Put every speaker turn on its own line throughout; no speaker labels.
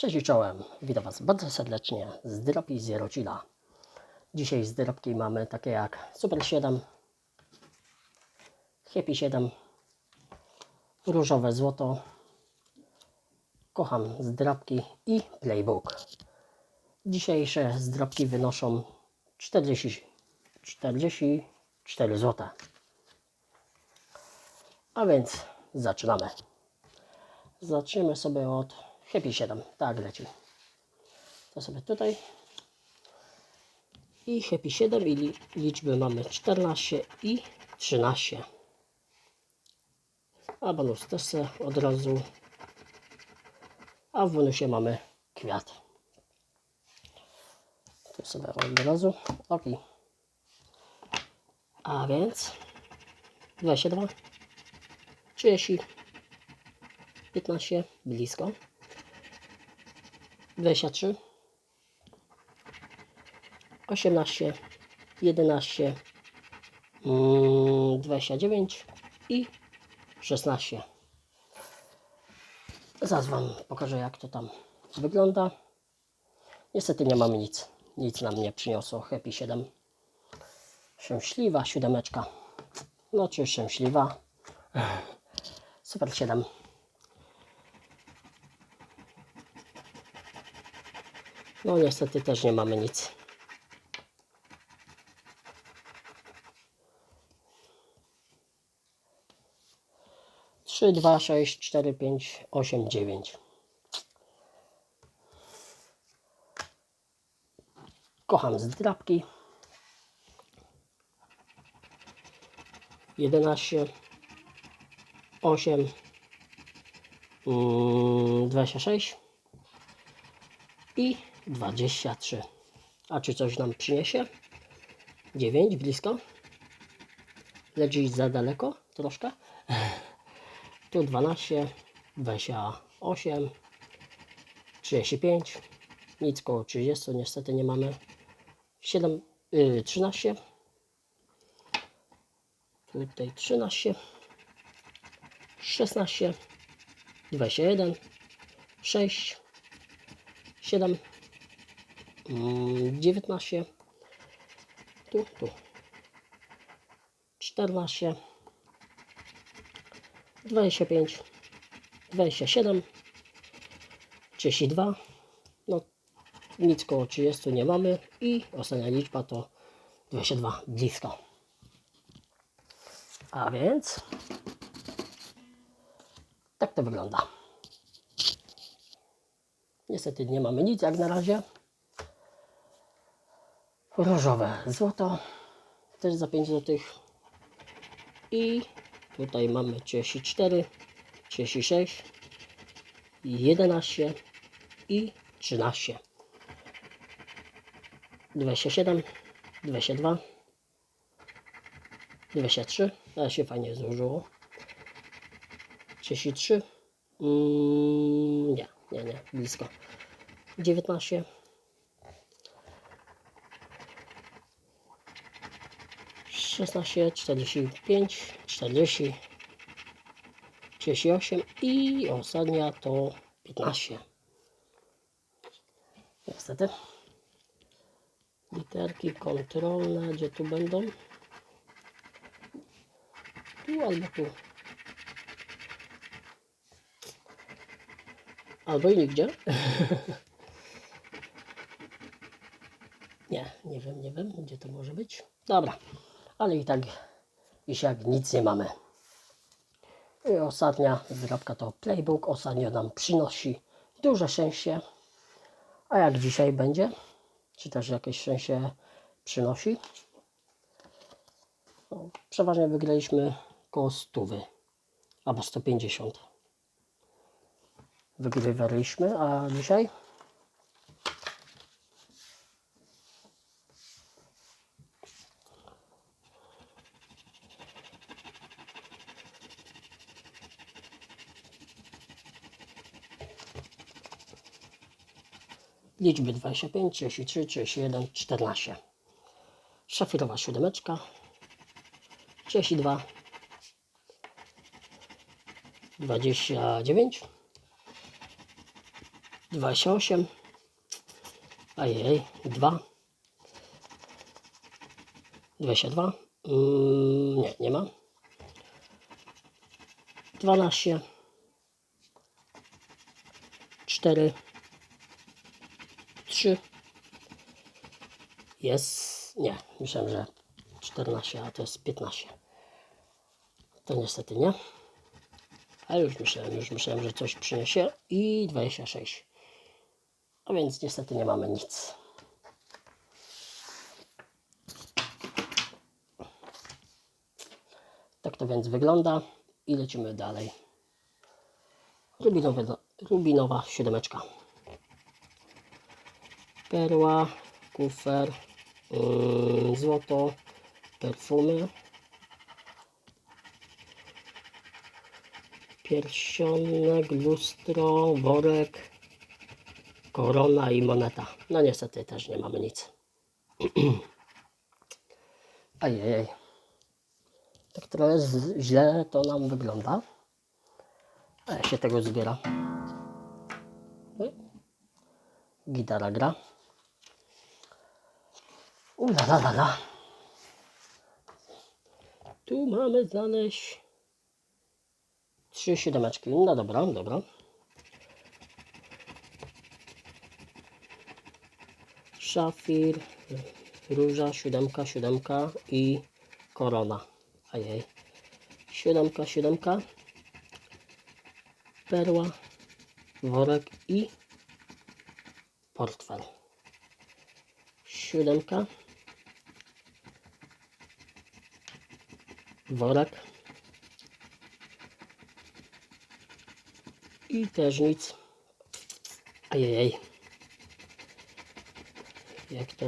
Cześć i czołem, witam Was bardzo serdecznie z Dropi Zero Chilla. Dzisiaj z drobki mamy takie jak Super 7, Happy 7, Różowe Złoto, Kocham zdrabki i Playbook. Dzisiejsze zdrabki wynoszą 40, 44 zł. A więc zaczynamy. Zaczniemy sobie od Happy 7. Tak leci. To sobie tutaj. I Happy 7 i li- liczby mamy 14 i 13. A bonus też se od razu. A w bonusie mamy kwiat. Tu sobie od razu. Ok. A więc 22, 30, 15, blisko. 23, 18, 11, mm, 29 i 16. Zaraz Wam pokażę jak to tam wygląda. Niestety nie mamy nic. Nic nam nie przyniosło. Happy 7. Szczęśliwa siódemeczka. No czy szczęśliwa. Super 7. No niestety też nie mamy nic. Trzy, dwa, sześć, cztery, pięć, osiem, dziewięć. Kocham zdrabki. Jedenaście, osiem, mm, dwadzieścia sześć i 23. A czy coś nam przyniesie? 9 blisko. Leci za daleko troszkę. Tu 12, 28, 35. Nic koło 30 niestety nie mamy. 7, yy, 13. Tutaj 13. 16. 21. 6. 7, mm, 19, tu, tu, 14, 25, 27, 32, no nic koło 30 nie mamy i ostatnia liczba to 22 blisko. A więc tak to wygląda. Niestety nie mamy nic jak na razie. Różowe złoto też za 5 zł. I tutaj mamy 34, 36, 11 i 13. 27, 22, 23, ale się fajnie złożyło. 33, mm, nie, nie, nie, blisko. 19. Szesnaście, czterdzieści pięć, czterdzieści, trzydzieści osiem i ostatnia to piętnaście. Niestety. Literki kontrolne, gdzie tu będą? Tu albo tu. Albo i nigdzie. nie, nie wiem, nie wiem, gdzie to może być. Dobra, ale i tak i jak nic nie mamy. I ostatnia zdrabka to Playbook. Ostatnio nam przynosi duże szczęście. A jak dzisiaj będzie? Czy też jakieś szczęście przynosi? No, przeważnie wygraliśmy koło 100 albo 150 wygrywaliśmy, a dzisiaj liczby 25, 33, 31, 14. Szafirowa siódemeczka, 32, 29, 28. Ajej, 2. 22. Mm, nie, nie ma. 12. 4. 3. Jest. Nie, myślałem, że 14, a to jest 15. To niestety nie. Ale już myślałem, już myślałem, że coś przyniesie. I 26. A więc niestety nie mamy nic. Tak to więc wygląda i lecimy dalej. Rubinowe, rubinowa siódemeczka. Perła, kufer, yy, złoto, perfumy, pierścionek, lustro, worek, korona i moneta. No niestety też nie mamy nic. Ajej. Tak trochę źle to nam wygląda. A jak się tego zbiera? Gitara gra. Ula la la la. Tu mamy znaleźć trzy siódemeczki. No dobra, dobra. Szafir, róża, siódemka, siódemka i korona. Ajej. Siódemka, siódemka. Perła, worek i portfel. Siódemka. Worek. I też nic. Ajej. Jak to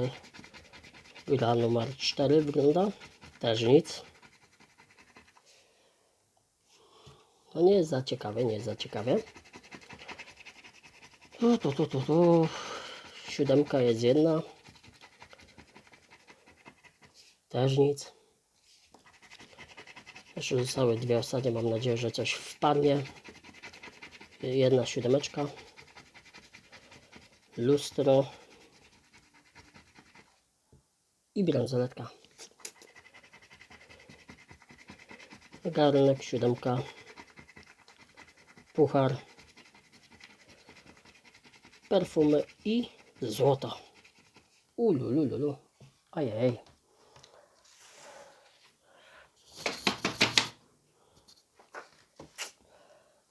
gra numer 4 wygląda? Też nic. No nie jest za ciekawe, nie jest za ciekawe. Tu, tu, tu, tu, tu. Siódemka jest jedna. Też nic. Jeszcze zostały dwie ostatnie. Mam nadzieję, że coś wpadnie. Jedna siódemeczka. Lustro. I bransoletka. Garnek, siódemka. Puchar. Perfumy i złoto. Ulululu. Ajej.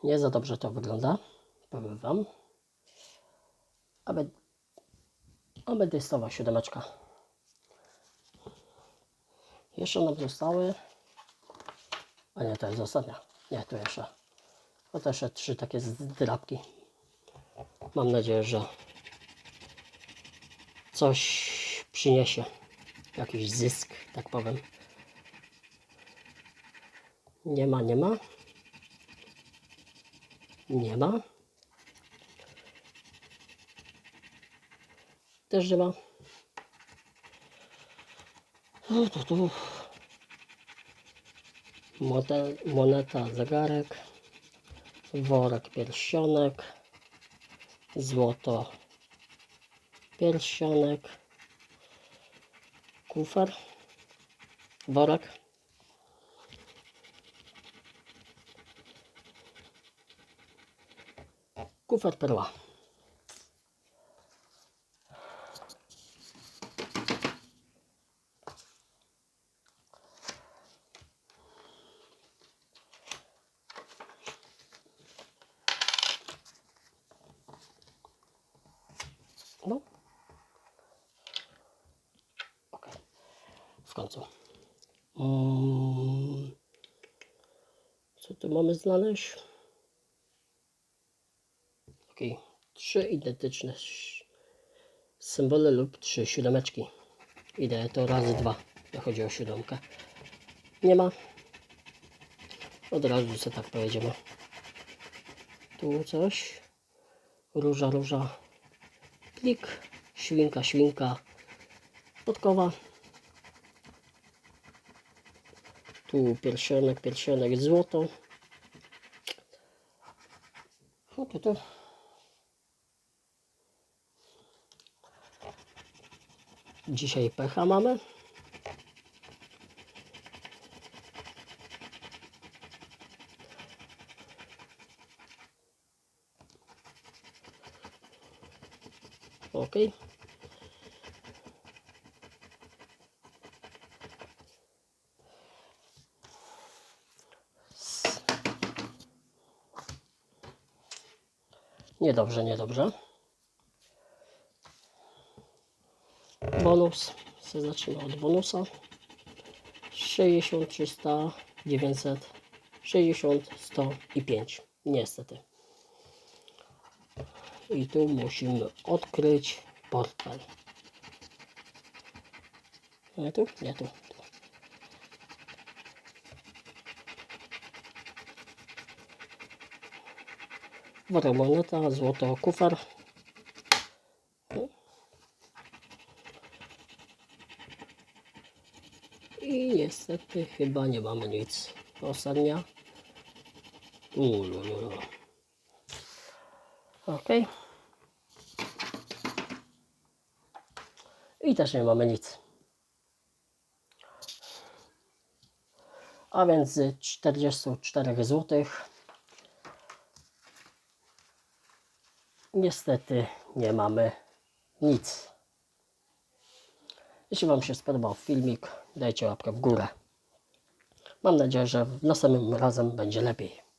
Nie za dobrze to wygląda. Powiem Wam. Aby, ametystowa siódemeczka. Jeszcze nam zostały. A nie, to jest ostatnia. Nie, tu jeszcze. To też jeszcze trzy takie zdrabki. Mam nadzieję, że coś przyniesie. Jakiś zysk, tak powiem. Nie ma, nie ma. Nie ma. Też nie ma. Motel, moneta, zegarek. Worek, pierścionek. Złoto, pierścionek. Kufer. Worek. Kufer perła. No. Ok. W końcu. Mm. Co tu mamy znaleźć? Trzy identyczne symbole lub trzy siódemeczki. Idę to razy dwa, jak chodzi o siódemkę. Nie ma. Od razu sobie tak pojedziemy. Tu coś. Róża, róża. Klik. Świnka, świnka. Podkowa. Tu pierścionek, pierścionek, złoto. O, tu. Dzisiaj pecha mamy. Ok. Niedobrze, niedobrze. Bonus. Se zaczynamy od bonusa. 60, 300, 900, 60, 100 i 5. Niestety. I tu musimy odkryć portfel. Nie tu? Nie tu. Wora moneta, złoto, kufer. I niestety chyba nie mamy nic. Ostatnia. Ulululu. Ok. I też nie mamy nic. A więc z 44 zł. Niestety nie mamy nic. Jeśli Wam się spodobał filmik, dajcie łapkę w górę. Mam nadzieję, że następnym razem będzie lepiej.